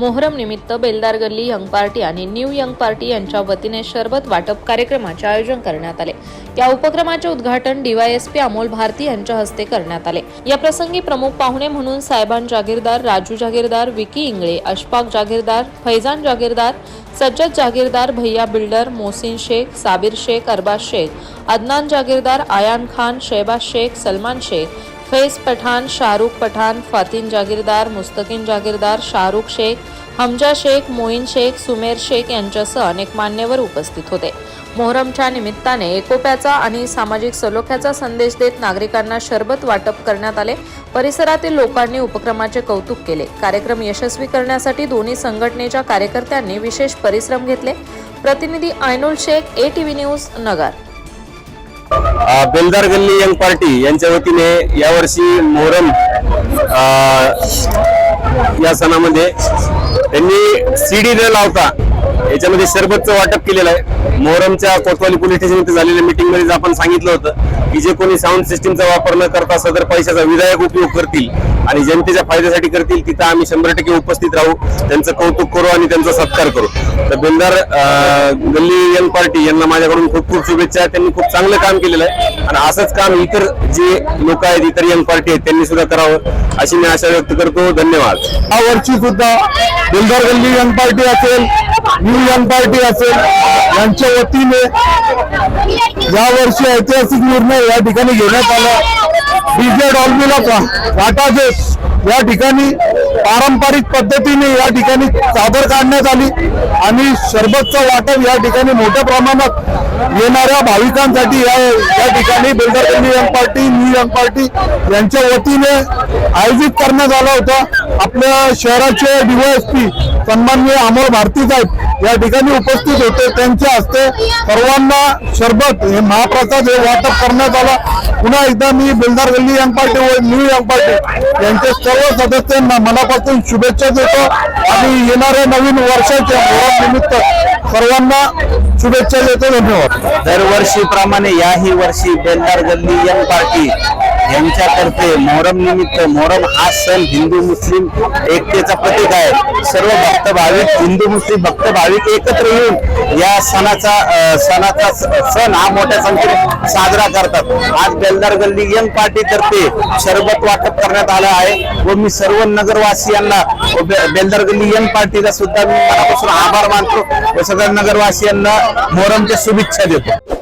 मोहरम निमित्त बेलदार गल्ली young party आणि न्यू यंग पार्टी यांच्या वतीने शरबत वाटप कार्यक्रमाचे आयोजन करण्यात आले. या उपक्रमाचे उद्घाटन डीवायएसपी अमोल भारती यांच्या हस्ते करण्यात आले. या प्रसंगी प्रमुख पाहुणे म्हणून साहेबान जागीरदार राजू जागीरदार विकी इंगळे अशफाक जागीरदार फैजान जागीरदार सज्जद जागीरदार भैया बिल्डर मोहसिन शेख साबिर शेख अरबाज शेख अदनान जागीरदार आयान खान शहबाज शेख सलमान शेख फैज पठाण शाहरुख पठाण फातिन जागीरदार मुस्तकिन जागीरदार शाहरुख शेख हमजा शेख मोईन शेख सुमेर शेख यांच्यासह अनेक मान्यवर उपस्थित होते. मोहरमच्या निमित्ताने एकोप्याचा आणि सामाजिक सलोख्याचा संदेश देत नागरिकांना शरबत वाटप करण्यात आले. परिसरातील लोकांनी उपक्रमाचे कौतुक केले. कार्यक्रम यशस्वी करण्यासाठी दोन्ही संघटनेच्या कार्यकर्त्यांनी विशेष परिश्रम घेतले. प्रतिनिधी Ainul Shaikh A T V news Nagar. Beldar Galli young party यांच्या वतीने यावर्षी मोहरम या सणामध्ये त्यांनी सीडी न लावता याच्यामध्ये सरबतचं वाटप केलेलं आहे. मोहरमच्या कोतवाली पोलीस स्टेशन इथे झालेल्या मीटिंगमध्ये आपण सांगितलं होतं की जे कोणी साऊंड सिस्टीमचा वापर न करता सदर पैशाचा विधायक उपयोग करतील आणि जनतेच्या फायद्यासाठी करतील तिथं आम्ही शंभर टक्के उपस्थित राहू त्यांचं कौतुक करू आणि त्यांचा सत्कार करू. तर बेलदार गल्ली यंग पार्टी यांना माझ्याकडून खूप खूप शुभेच्छा त्यांनी खूप चांगलं काम केलेलं आहे. आणि असंच काम इतर जे लोक आहेत इतर यंग पार्टी आहेत त्यांनी सुद्धा करावं अशी मी आशा व्यक्त करतो. धन्यवाद. या वर्षी सुद्धा बिल्डर गल्ली यंग पार्टी असेल न्यू यंग पार्टी असेल यांच्या वतीने या वर्षी ऐतिहासिक निर्णय या ठिकाणी घेण्यात आला. डीजे डॉल्बीला वाटा देत या ठिकाणी पारंपरिक पद्धतीने या ठिकाणी चादर काढण्यात आली आणि सरबतचं वाटप या ठिकाणी मोठ्या प्रमाणात येणाऱ्या भाविकांसाठी या या ठिकाणी builder Galli young party new young party यांच्या वतीने आयोजित करण्यात आला होता. आपल्या शहराचे डीवायएसपी सन्माननीय अमोल भारती साहेब या ठिकाणी उपस्थित होते. त्यांच्या हस्ते सर्वांना शरबत हे महाप्रसाद हे वाटप करण्यात आला. पुन्हा एकदा मी बिल्डर गल्ली यंग पार्टी व न्यू यंग पार्टी यांच्या सर्व सदस्यांना मनापासून शुभेच्छा देतो आणि येणाऱ्या नवीन वर्षाच्या निमित्त सर्वांना शुभेच्छा देतो. धन्यवाद. दरवर्षीप्रमाणे याही वर्षी बेलदार गल्ली यंग पार्टी यांच्यातर्फे मोहरम निमित्त मोहरम हा सण हिंदू मुस्लिम एकतेचा प्रतीक आहे. सर्व भक्त भाविक हिंदू मुस्लिम भक्त भाविक एकत्र येऊन या सणाचा सणाचा स- सण हा मोठ्या संख्येने साजरा करतात. आज बेलदार गल्ली यंग पार्टी सरबत शरबत वाटप करण्यात आलं आहे व मी सर्व नगरवासियांना बेलदार गल्ली यंग पार्टीचा सुद्धा मी मनापासून आभार मानतो व सगळ्या नगरवासियांना मोहरमच्या शुभेच्छा देतो.